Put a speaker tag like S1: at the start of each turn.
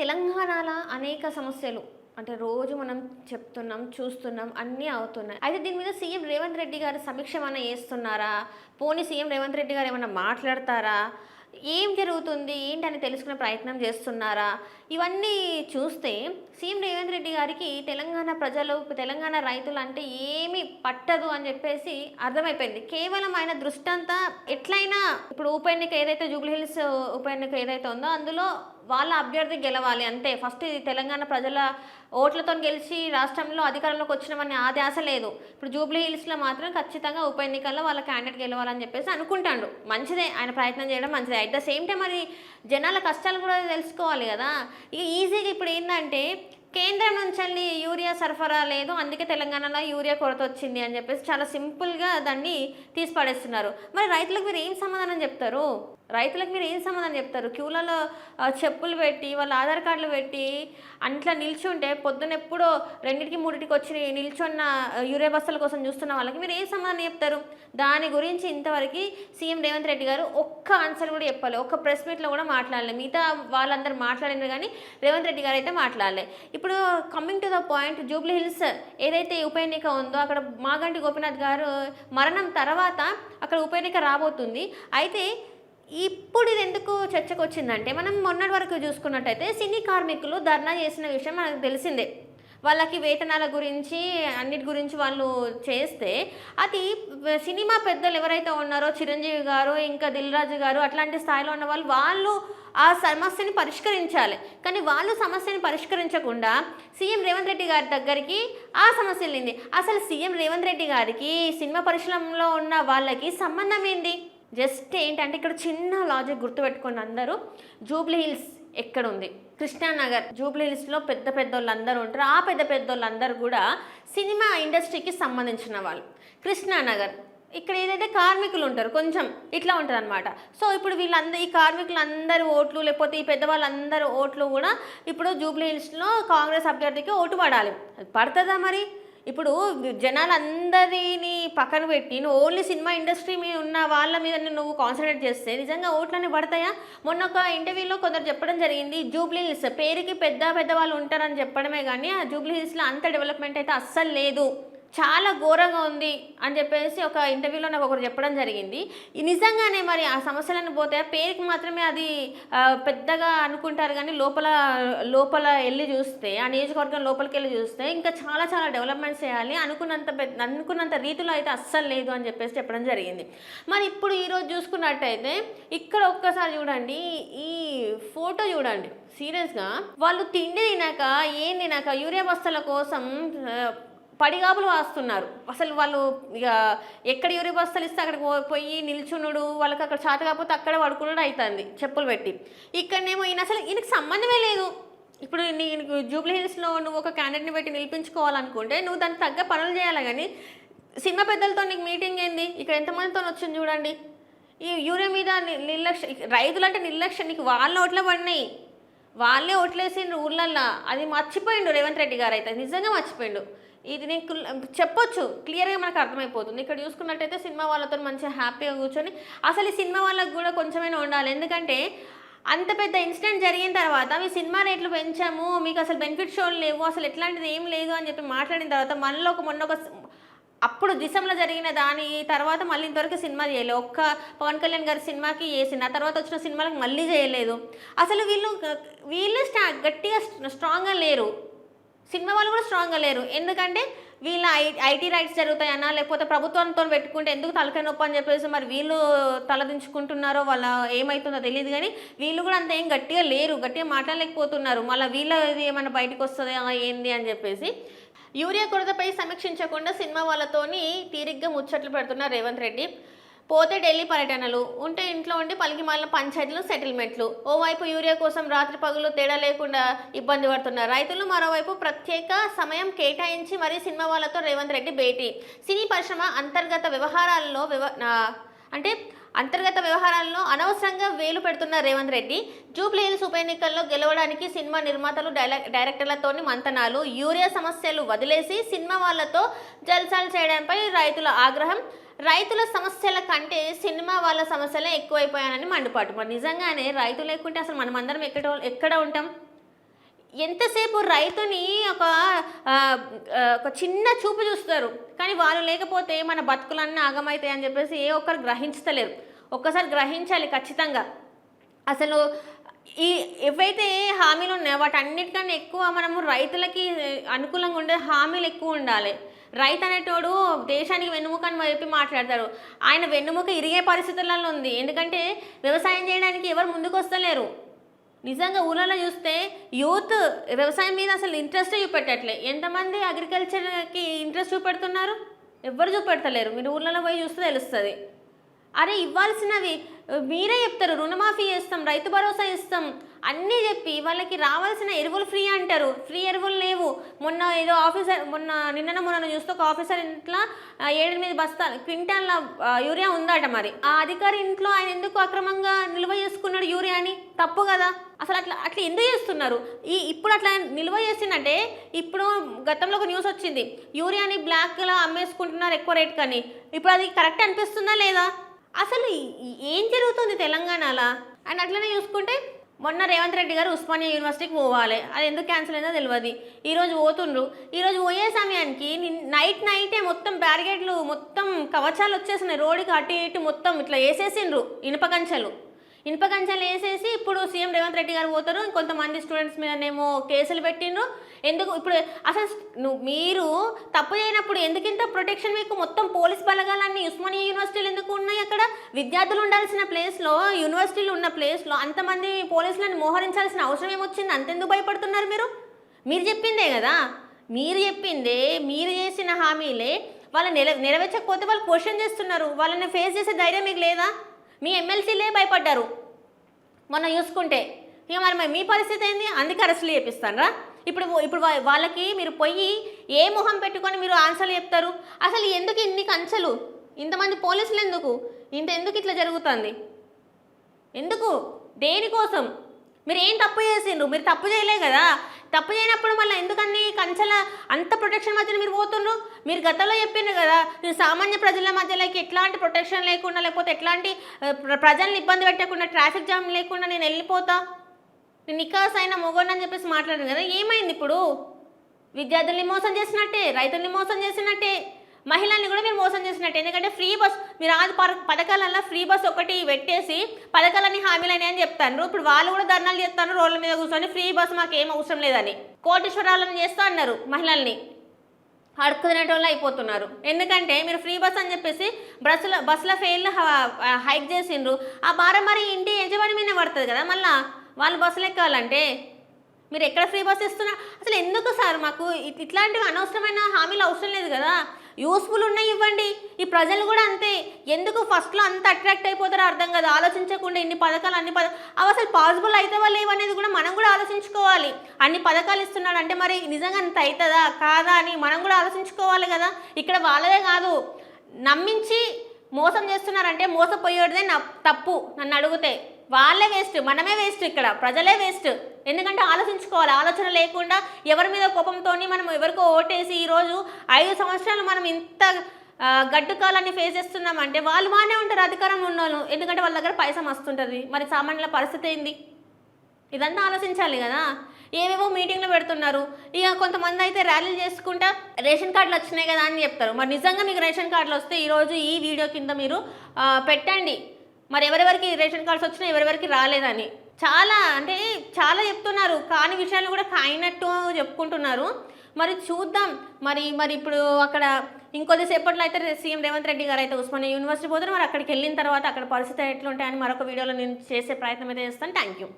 S1: తెలంగాణలో అనేక సమస్యలు. అంటే రోజు మనం చెప్తున్నాం చూస్తున్నాం అన్నీ అవుతున్నాయి. అయితే దీని మీద సీఎం రేవంత్ రెడ్డి గారు సమీక్ష ఏమైనా చేస్తున్నారా? పోనీ సీఎం రేవంత్ రెడ్డి గారు ఏమైనా మాట్లాడతారా? ఏం జరుగుతుంది? ఏంటని తెలుసుకునే ప్రయత్నం చేస్తున్నారా? ఇవన్నీ చూస్తే సీఎం రేవంత్ రెడ్డి గారికి తెలంగాణ ప్రజలు తెలంగాణ రైతులు అంటే ఏమీ పట్టదు అని చెప్పేసి అర్థమైపోయింది. కేవలం ఆయన దృష్టి అంతా ఎట్లయినా ఇప్పుడు ఉప ఎన్నిక ఏదైతే జూబ్లీహిల్స్ ఉప ఎన్నిక ఏదైతే ఉందో అందులో వాళ్ళ అభ్యర్థి గెలవాలి. అంతే ఫస్ట్ ఇది తెలంగాణ ప్రజల ఓట్లతో గెలిచి రాష్ట్రంలో అధికారంలోకి వచ్చినామని ఆ ధ్యాస లేదు. ఇప్పుడు జూబ్లీ హిల్స్లో మాత్రం ఖచ్చితంగా ఉప ఎన్నికల్లో వాళ్ళ క్యాండిడేట్ గెలవాలని చెప్పేసి అనుకుంటాడు మంచిదే ఆయన ప్రయత్నం చేయడం మంచిదే. అట్ ద సేమ్ టైం మరి జనాల కష్టాలు కూడా తెలుసుకోవాలి కదా. ఇక ఈజీగా ఇప్పుడు ఏంటంటే కేంద్రం నుంచి యూరియా సరఫరా లేదు అందుకే తెలంగాణలో యూరియా కొరత వచ్చింది అని చెప్పేసి చాలా సింపుల్గా దాన్ని తీసి పడేస్తున్నారు మరి రైతులకు మీరు ఏం సమాధానం చెప్తారు? రైతులకు మీరు ఏం సమాధానం చెప్తారు? క్యూలలో చెప్పులు పెట్టి వాళ్ళ ఆధార్ కార్డులు పెట్టి అంట్లా నిల్చుంటే పొద్దున ఎప్పుడో రెండింటికి మూడింటికి వచ్చి నిల్చున్న యూరియా బస్తాల కోసం చూస్తున్న వాళ్ళకి మీరు ఏం సమాధానం చెప్తారు? దాని గురించి ఇంతవరకు సీఎం రేవంత్ రెడ్డి గారు ఒక్క ఆన్సర్ కూడా చెప్పాలి. ఒక్క ప్రెస్ మీట్లో కూడా మాట్లాడలేదు మిగతా వాళ్ళందరూ మాట్లాడినారు కానీ రేవంత్ రెడ్డి గారు అయితే మాట్లాడలేదు ఇప్పుడు coming to the point Jubilee Hills ఏదైతే ఉప ఎన్నిక ఉందో అక్కడ మాగంటి గోపినాథ్ గారు మరణం తర్వాత అక్కడ ఉప ఎన్నిక రాబోతుంది. అయితే ఇప్పుడు ఇది ఎందుకు చర్చకు వచ్చిందంటే మనం మొన్నటి వరకు చూసుకున్నట్టయితే సినీ కార్మికులు ధర్నా చేసిన విషయం మనకు తెలిసిందే. వాళ్ళకి వేతనాల గురించి అన్నిటి గురించి వాళ్ళు చేస్తే అది సినిమా పెద్దలు ఎవరైతే ఉన్నారో చిరంజీవి గారు ఇంకా దిల్ రాజు గారు అట్లాంటి స్థాయిలో ఉన్న వాళ్ళు వాళ్ళు ఆ సమస్యని పరిష్కరించాలి. కానీ వాళ్ళు సమస్యని పరిష్కరించకుండా సీఎం రేవంత్ రెడ్డి గారి దగ్గరికి ఆ సమస్య వెళ్ళింది అసలు సీఎం రేవంత్ రెడ్డి గారికి సినిమా పరిశ్రమలో ఉన్న వాళ్ళకి సంబంధం ఏంటి జస్ట్ ఏంటంటే ఇక్కడ చిన్న లాజిక్ గుర్తుపెట్టుకోండి అందరూ. జూబ్లీ హిల్స్ ఎక్కడ ఉంది కృష్ణానగర్. జూబ్లీ హిల్స్లో పెద్ద పెద్ద వాళ్ళందరూ ఉంటారు. ఆ పెద్ద పెద్ద వాళ్ళందరూ కూడా సినిమా ఇండస్ట్రీకి సంబంధించిన వాళ్ళు. కృష్ణానగర్. ఇక్కడ ఏదైతే కార్మికులు ఉంటారు కొంచెం ఇట్లా ఉంటారు అనమాట సో ఇప్పుడు వీళ్ళందరూ ఈ కార్మికులందరూ ఓట్లు లేకపోతే ఈ పెద్దవాళ్ళందరి ఓట్లు కూడా ఇప్పుడు జూబ్లీ హిల్స్లో కాంగ్రెస్ అభ్యర్థికి ఓటు పడాలి. పడుతుందా మరి? ఇప్పుడు జనాలందరినీ పక్కన పెట్టి నువ్వు ఓన్లీ సినిమా ఇండస్ట్రీ మీద ఉన్న వాళ్ళ మీద నువ్వు కాన్సన్ట్రేట్ చేస్తే నిజంగా ఓట్లన్నీ పడతాయా? మొన్న ఒక ఇంటర్వ్యూలో కొందరు చెప్పడం జరిగింది జూబ్లీ హిల్స్ పేరుకి పెద్ద పెద్ద వాళ్ళు ఉంటారని చెప్పడమే కానీ ఆ జూబ్లీ హిల్స్లో అంత డెవలప్మెంట్ అయితే అస్సలు లేదు. చాలా ఘోరంగా ఉంది అని చెప్పేసి ఒక ఇంటర్వ్యూలో నాకు ఒకరు చెప్పడం జరిగింది. నిజంగానే మరి ఆ సమస్యలను పోతే పేరుకి మాత్రమే అది పెద్దగా అనుకుంటారు కానీ లోపల లోపల వెళ్ళి చూస్తే ఆ నియోజకవర్గం లోపలికి వెళ్ళి చూస్తే ఇంకా చాలా చాలా డెవలప్మెంట్స్ చేయాలి అనుకున్నంత పెద్ద అనుకున్నంత రీతిలో అయితే అస్సలు లేదు అని చెప్పేసి చెప్పడం జరిగింది. మరి ఇప్పుడు ఈరోజు చూసుకున్నట్టయితే ఇక్కడ ఒక్కసారి చూడండి ఈ ఫోటో చూడండి. సీరియస్గా వాళ్ళు తిండి తినాక ఏం తినాక యూరియా బస్తాల కోసం పడిగాపులు వాస్తున్నారు. అసలు వాళ్ళు ఇక ఎక్కడ యూరి బస్తాలు ఇస్తే అక్కడికి పో- పోయి నిల్చునుడు వాళ్ళకి అక్కడ చేత కాకపోతే అక్కడ పడుకున్నాడు అవుతుంది చెప్పులు పెట్టి. ఇక్కడనేమో ఈయన అసలు ఈయనకి సంబంధమే లేదు. ఇప్పుడు నీకు జూబ్లీ హిల్స్లో నువ్వు ఒక క్యాండిడేట్ని పెట్టి నిలిపించుకోవాలనుకుంటే నువ్వు దానికి తగ్గ పనులు చేయాలి కానీ సినిమా పెద్దలతో నీకు మీటింగ్ ఏంది? ఇక్కడ ఎంతమందితో వచ్చింది చూడండి. ఈ యూరియా మీద నిర్లక్ష్యం నిర్లక్ష్య రైతులు అంటే నిర్లక్ష్యం. నీకు వాళ్ళ ఓట్ల పడినాయి. వాళ్ళే ఓట్లేసిండ్రు ఊళ్ళల్లో అది మర్చిపోయిండు రేవంత్ రెడ్డి గారు అయితే. నిజంగా మర్చిపోయిండు. ఇది నేను చెప్పొచ్చు క్లియర్గా మనకు అర్థమైపోతుంది. ఇక్కడ చూసుకున్నట్టయితే సినిమా వాళ్ళతో మంచిగా హ్యాపీగా కూర్చొని అసలు ఈ సినిమా వాళ్ళకి కూడా కొంచెమైనా ఉండాలి. ఎందుకంటే అంత పెద్ద ఇన్సిడెంట్ జరిగిన తర్వాత మీ సినిమా రేట్లు పెంచాము మీకు అసలు బెనిఫిట్ షోలు లేవు అసలు ఎట్లాంటిది ఏం లేదు అని చెప్పి మాట్లాడిన తర్వాత మనలో ఒక మొన్న ఒక అప్పుడు దిశంలో జరిగిన దాని తర్వాత మళ్ళీ ఇంతవరకు సినిమా చేయలేదు. ఒక్క పవన్ కళ్యాణ్ గారి సినిమాకి చేసింది ఆ తర్వాత వచ్చిన సినిమాలకు మళ్ళీ చేయలేదు. అసలు వీళ్ళు వీళ్ళు స్టా గట్టిగా స్ట్రాంగ్గా లేరు. సినిమా వాళ్ళు కూడా స్ట్రాంగ్గా లేరు. ఎందుకంటే వీళ్ళ ఐ ఐటీ రైట్స్ జరుగుతాయన్నా లేకపోతే ప్రభుత్వంతో పెట్టుకుంటే ఎందుకు తలకాయ నొప్పి అని చెప్పేసి మరి వీళ్ళు తలదించుకుంటున్నారో వాళ్ళ ఏమవుతుందో తెలియదు కానీ వీళ్ళు కూడా అంత ఏం గట్టిగా లేరు గట్టిగా మాట్లాడలేకపోతున్నారు. మళ్ళీ వీళ్ళ ఇది ఏమైనా బయటకు వస్తుందా ఏంది అని చెప్పేసి. యూరియా కొరతపై సమీక్షించకుండా సినిమా వాళ్ళతోని తీరిగ్గా ముచ్చట్లు పెడుతున్నారు రేవంత్ రెడ్డి. పోతే ఢిల్లీ పర్యటనలు ఉంటే ఇంట్లో ఉండి పలికి మాలిన పంచాయతీలు సెటిల్మెంట్లు. ఓవైపు యూరియా కోసం రాత్రి పగులు తేడా లేకుండా ఇబ్బంది పడుతున్నారు రైతులు మరోవైపు ప్రత్యేక సమయం కేటాయించి మరీ సినిమా వాళ్ళతో రేవంత్ రెడ్డి భేటీ. సినీ పరిశ్రమ అంతర్గత వ్యవహారాల్లో వ్యవ అంటే అంతర్గత వ్యవహారాల్లో అనవసరంగా వేలు పెడుతున్న రేవంత్ రెడ్డి జూబ్లీ హిల్స్ ఉప ఎన్నికల్లో గెలవడానికి సినిమా నిర్మాతలు డైరెక్టర్లతోని మంతనాలు. యూరియా సమస్యలు వదిలేసి సినిమా వాళ్ళతో జల్సాలు చేయడంపై రైతుల ఆగ్రహం రైతుల సమస్యల కంటే సినిమా వాళ్ళ సమస్యలే ఎక్కువైపోయానని మండిపాటు మరి నిజంగానే రైతు లేకుంటే అసలు మనం అందరం ఎక్కడ ఎక్కడ ఉంటాం? ఎంతసేపు రైతుని ఒక ఒక చిన్న చూపు చూస్తారు. కానీ వాళ్ళు లేకపోతే మన బతుకులన్నీ ఆగమవుతాయి అని చెప్పేసి ఏ ఒక్కరు గ్రహించలేరు. ఒక్కసారి గ్రహించాలి ఖచ్చితంగా. అసలు ఈ ఏవైతే హామీలు ఉన్నాయో వాటి అన్నిటికన్నా ఎక్కువ మనము రైతులకి అనుకూలంగా ఉండే హామీలు ఎక్కువ ఉండాలి. రైతు అనేటోడు దేశానికి వెన్నుముక అని చెప్పి మాట్లాడతారు ఆయన వెన్నుముక ఇరిగే పరిస్థితులలో ఉంది. ఎందుకంటే వ్యవసాయం చేయడానికి ఎవరు ముందుకు వస్తలేరు. నిజంగా ఊళ్ళలో చూస్తే యూత్ వ్యవసాయం మీద అసలు ఇంట్రెస్ట్ చూపెట్టట్లే. ఎంతమంది అగ్రికల్చర్కి ఇంట్రెస్ట్ చూపెడుతున్నారు? ఎవ్వరు చూపెడతలేరు. మీరు ఊళ్ళలో పోయి చూస్తే తెలుస్తుంది. అరే ఇవ్వాల్సినవి మీరే చెప్తారు. రుణమాఫీ చేస్తాం రైతు భరోసా ఇస్తాం అన్నీ చెప్పి వాళ్ళకి రావాల్సిన ఎరువులు ఫ్రీ అంటారు. ఫ్రీ ఎరువులు లేవు. మొన్న ఏదో ఆఫీసర్ మొన్న నిన్న మొన్న చూస్తే ఒక ఆఫీసర్ ఇంట్లో ఏడెనిమిది బస్తాలు క్వింటాల యూరియా ఉందట మరి. ఆ అధికారి ఇంట్లో ఆయన ఎందుకు అక్రమంగా నిల్వ చేసుకున్నాడు యూరియాని తప్పు కదా. అసలు అట్లా అట్లా ఎందుకు చేస్తున్నారు? ఈ ఇప్పుడు అట్లా నిల్వ చేసిందంటే ఇప్పుడు గతంలో ఒక న్యూస్ వచ్చింది. యూరియాని బ్లాక్లా అమ్మేసుకుంటున్నారు ఎక్కువ రేట్ కానీ ఇప్పుడు అది కరెక్ట్ అనిపిస్తుందా లేదా? అసలు ఏం జరుగుతుంది తెలంగాణలో? అండ్ అట్లనే చూసుకుంటే మొన్న రేవంత్ రెడ్డి గారు ఉస్మానియా యూనివర్సిటీకి పోవాలి. అది ఎందుకు క్యాన్సిల్ అయిందో తెలియదు ఈరోజు పోతుండ్రు. ఈరోజు పోయే సమయానికి నైట్ నైటే మొత్తం బ్యారిగేడ్లు మొత్తం కవచాలు వచ్చేసినాయి రోడ్డుకి అటు ఇటు మొత్తం ఇట్లా వేసేసిండ్రు ఇనుప కంచెలు. ఇనుప కంచెలు వేసేసి ఇప్పుడు సీఎం రేవంత్ రెడ్డి గారు పోతారు. కొంతమంది స్టూడెంట్స్ మీదనేమో కేసులు పెట్టిండ్రు. ఎందుకు ఇప్పుడు అసలు నువ్వు మీరు తప్పు చేయనప్పుడు ఎందుకింత ప్రొటెక్షన్ మీకు? మొత్తం పోలీస్ బలగాలన్నీ ఉస్మానియా యూనివర్సిటీలు ఎందుకు ఉన్నాయి అక్కడ? విద్యార్థులు ఉండాల్సిన ప్లేస్లో యూనివర్సిటీలు ఉన్న ప్లేస్లో అంతమంది పోలీసులను మోహరించాల్సిన అవసరం ఏమొచ్చింది? అంతెందుకు భయపడుతున్నారు మీరు? మీరు చెప్పిందే కదా. మీరు చెప్పిందే మీరు చేసిన హామీలే. వాళ్ళు నెల నెరవేర్చకపోతే వాళ్ళు క్వశ్చన్ చేస్తున్నారు. వాళ్ళని ఫేస్ చేసే ధైర్యం మీకు లేదా? మీ ఎమ్మెల్సీలే భయపడ్డారు. మొన్న చూసుకుంటే ఇక మరి మీ పరిస్థితి ఏంది? అందుకే అరెస్టులు చేపిస్తానరా. ఇప్పుడు ఇప్పుడు వా- వాళ్ళకి మీరు పోయి ఏ మొహం పెట్టుకొని మీరు ఆన్సర్లు చెప్తారు? అసలు ఎందుకు ఇన్ని కంచెలు? ఇంతమంది పోలీసులు ఎందుకు? ఇంత ఎందుకు ఇట్లా జరుగుతుంది? ఎందుకు? దేనికోసం? మీరు ఏం తప్పు చేసిండ్రు? మీరు తప్పు చేయలే కదా. తప్పు చేయనప్పుడు మళ్ళీ ఎందుకని కంచెల అంత ప్రొటెక్షన్ మధ్యన మీరు పోతుండ్రు? మీరు గతంలో చెప్పిండ్రు కదా సామాన్య ప్రజల మధ్యలోకి ఎట్లాంటి ప్రొటెక్షన్ లేకుండా లేకపోతే ఎట్లాంటి ప్ర- ప్రజల్ని ఇబ్బంది పెట్టకుండా ట్రాఫిక్ జామ్ లేకుండా నేను వెళ్ళిపోతా? నేను నికాస్ అయిన మొగోడు అని చెప్పేసి మాట్లాడాను కదా ఏమైంది ఇప్పుడు? విద్యార్థుల్ని మోసం చేసినట్టే రైతుల్ని మోసం చేసినట్టే. మహిళల్ని కూడా మీరు మోసం చేసినట్టు. ఎందుకంటే ఫ్రీ బస్ మీరు ఆది పర- ఫ్రీ బస్ ఒకటి పెట్టేసి పథకాలన్నీ హామీలని అని చెప్తాను ఇప్పుడు వాళ్ళు కూడా ధర్నాలు చేస్తాను రోడ్ల మీద కూర్చొని ఫ్రీ బస్ మాకు ఏం అవసరం లేదని. కోటీశ్వరాలను చేస్తా అన్నారు మహిళల్ని. అడుక్కునేటోళ్ళు అయిపోతున్నారు. ఎందుకంటే మీరు ఫ్రీ బస్ అని చెప్పేసి బస్సుల బస్సుల ఫెయిల్ హైక్ చేసిండ్రు. ఆ భారం మరి ఇంటి యజమాని మీద పడుతుంది కదా మళ్ళీ. వాళ్ళు బస్సులు ఎక్కాలంటే మీరు ఎక్కడ ఫ్రీ బస్ ఇస్తున్నా అసలు ఎందుకు సార్ మాకు ఇట్లాంటివి అనవసరమైన హామీలు అవసరం లేదు కదా? యూస్ఫుల్ ఉన్నాయి ఇవ్వండి. ఈ ప్రజలు కూడా అంతే. ఎందుకు ఫస్ట్లో అంత అట్రాక్ట్ అయిపోతారో అర్థం కదా. ఆలోచించకుండా ఇన్ని పథకాలు అన్ని పథ అవి అసలు పాసిబుల్ అవుతావా లేవనేది కూడా మనం కూడా ఆలోచించుకోవాలి. అన్ని పథకాలు ఇస్తున్నాడు అంటే మరి నిజంగా అంత అవుతుందా? కాదా అని మనం కూడా ఆలోచించుకోవాలి కదా? ఇక్కడ వాళ్ళదే కాదు. నమ్మించి మోసం చేస్తున్నారంటే మోసపోయేదే నా తప్పు నన్ను అడిగితే. వాళ్ళే వేస్ట్ మనమే వేస్ట్ ఇక్కడ ప్రజలే వేస్ట్ ఎందుకంటే ఆలోచించుకోవాలి ఆలోచన లేకుండా ఎవరి మీద కోపంతో మనం ఎవరికో ఓటేసి ఈరోజు ఐదు సంవత్సరాలు మనం ఇంత ఆ, గడ్డు కాలాన్ని ఫేస్ చేస్తున్నామంటే వాళ్ళు బాగానే ఉంటారు అధికారం ఉన్నోళ్ళు. ఎందుకంటే వాళ్ళ దగ్గర పైసం మస్తుంటుంది మరి సామాన్యుల పరిస్థితి ఏంది? ఇదంతా ఆలోచించాలి కదా. ఏవేవో మీటింగ్లు పెడుతున్నారు. ఇక కొంతమంది అయితే ర్యాలీలు చేసుకుంటా రేషన్ కార్డులు వచ్చినాయి కదా అని చెప్తారు. మరి నిజంగా మీకు రేషన్ కార్డులు వస్తే ఈరోజు ఈ వీడియో కింద మీరు పెట్టండి. మరి ఎవరెవరికి రేషన్ కార్డ్స్ వచ్చినా ఎవరెవరికి రాలేదని. చాలా అంటే చాలా చెప్తున్నారు. కాని విషయాలు కూడా కాయినట్టు చెప్పుకుంటున్నారు. మరి చూద్దాం. మరి మరి ఇప్పుడు అక్కడ ఇంకొద్దిసేపట్లో అయితే సీఎం రేవంత్ రెడ్డి గారు అయితే ఉస్మానియా యూనివర్సిటీ పోతారు. మరి అక్కడికి వెళ్ళిన తర్వాత అక్కడ పరిస్థితి ఎట్లుంటాయని మరొక వీడియోలో నేను చేసే ప్రయత్నం అయితే చేస్తాను. Thank you